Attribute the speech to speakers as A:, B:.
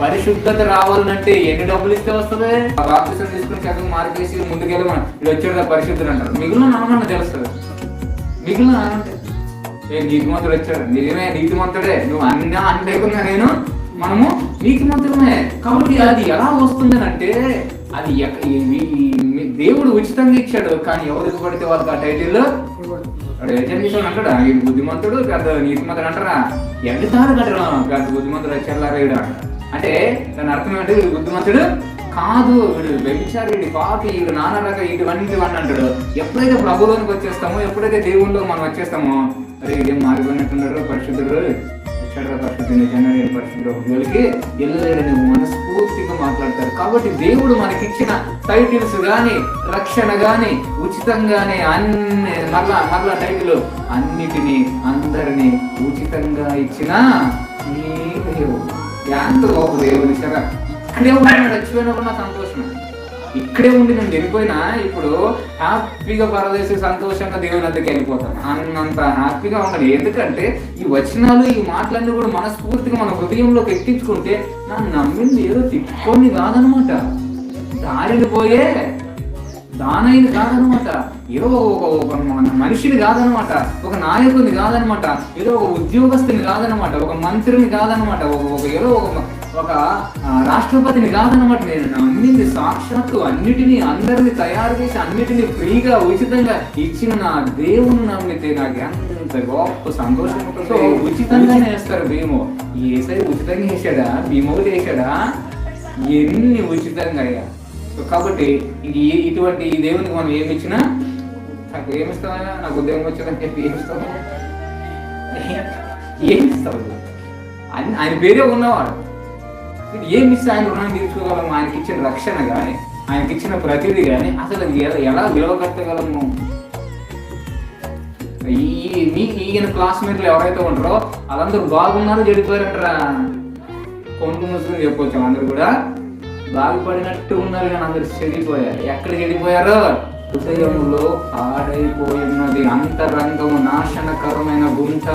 A: పరిశుద్ధత రావాలంటే ఎన్ని డబ్బులు ఇస్తే వస్తుంది? బాప్తిసం తీసుకుని చదువు మార్కేసి ముందుకెళ్ళి మనం ఇది వచ్చాడు పరిశుద్ధులు అంటారు. మిగిలిన నామన్న తెలుస్తుంది. మిగిలిన అంటే ఏ నీతిమంతుడు వచ్చాడు. నిజమే నీతిమంతుడే. నువ్వు అన్నా అంటేకున్నా నేను మనము నీతిమంతుడమే కాబట్టి అది ఎలా వస్తుంది అంటే అది ఎక్క- దేవుడు ఉచితంగా ఇచ్చాడు. కానీ ఎవరికి పడితే వాళ్ళకి ఆ టైటిల్? వాడు ఎజెన్సీని అంటాడు ఈయన బుద్ధిమంతుడు పెద్ద నీతిమంతుడు అంటారా? ఎంత తాడు కట్టడం పెద్ద బుద్ధిమంతుడు చెల్లారేయుడు వీడు అంటే దాని అర్థం ఏంటంటే వీడు బుద్ధిమంతుడు కాదు వీడు వ్యభిచారి వీడి పాపి వీడు నానా రక ఇటువంటి ఇవన్నీ అంటాడు. ఎప్పుడైతే ప్రభులోనికి వచ్చేస్తామో ఎప్పుడైతే దేవుళ్ళు మనం వచ్చేస్తామో అరే ఇదేం మారిపోయినట్టున్నారు పరిశుద్ధుడు. వచ్చాడు పరిశుద్ధి నిజంగా నేను జోలికి వెళ్ళలేడని మనస్ఫూర్తిగా మాట్లాడతారు. కాబట్టి దేవుడు మనకిచ్చిన టైటిల్స్ కానీ రక్షణ గాని ఉచితంగానే అన్ని మరలా మరలా టైటిల్ అన్నిటినీ అందరినీ ఉచితంగా ఇచ్చిన నీ దేవుడు. ఎంత గొప్ప దేవుడు సరే ఇక్కడే ఉన్నాడు చచ్చిపోయినప్పుడు నా సంతోషం ఇక్కడే ఉండి నేను వెళ్ళిపోయినా ఇప్పుడు హ్యాపీగా పరదేశం సంతోషంగా దేవుని వద్దకు వెళ్ళిపోతాను అన్నంత హ్యాపీగా ఉండాలి ఎందుకంటే ఈ వచనాలు ఈ మాటలన్నీ కూడా మనస్ఫూర్తిగా మన హృదయంలోకి ఎక్కించుకుంటే నన్ను నమ్మింది ఏదో తిట్టుకొని కాదనమాట. దారిని పోయే దానైన కాదనమాట. ఏదో ఒక ఒక మనిషిని కాదనమాట. ఒక నాయకుని కాదనమాట. ఏదో ఒక ఉద్యోగస్తుని కాదనమాట. ఒక మంత్రిని కాదనమాట. ఒక ఏదో ఒక ఒక రాష్ట్రపతిని రాష్ట్రపతిని కాదనమాట నేను నమ్మింది సాక్షాత్తు అన్నిటినీ అందరిని తయారు చేసి అన్నిటినీ ఫ్రీగా ఉచితంగా ఇచ్చిన నా దేవుని నమ్మితే నాకు ఎంత గొప్ప సంతోషం సో ఉచితంగానే వేస్తారు భీమో. ఏసై ఉచితంగా వేసాడా? భీమో వేసాడా ఎన్ని ఉచితంగా అయ్యా? సో కాబట్టి ఇది ఇటువంటి ఈ దేవునికి మనం ఏమి ఇచ్చినా నాకు ఏమిస్తావా నాకు ఉద్యోగం వచ్చిందని చెప్పి ఏమి ఏమిస్తావు ఏమి ఆయన పేరే ఉన్నవాడు. ఏమి ఇస్తే ఆయన రుణం తీర్చుకోగలము? ఆయనకి ఇచ్చిన రక్షణ కానీ ఆయనకి ఇచ్చిన ప్రతిదీ కానీ అసలు ఎలా విలువ కట్టగలము ఈ మీ ఈయన క్లాస్మేట్లు ఎవరైతే ఉంటారో వాళ్ళందరూ బాగున్నారో చెడిపోయారంటారా? కొంటు ముసుగుని చెప్పొచ్చు అందరు కూడా. బాగుపడినట్టు ఉన్నారు కానీ అందరు చెడిపోయారు. ఎక్కడ చెడిపోయారో? హృదయంలో పాడైపోయినది అంతరంగము నాశనకరమైన గుంట.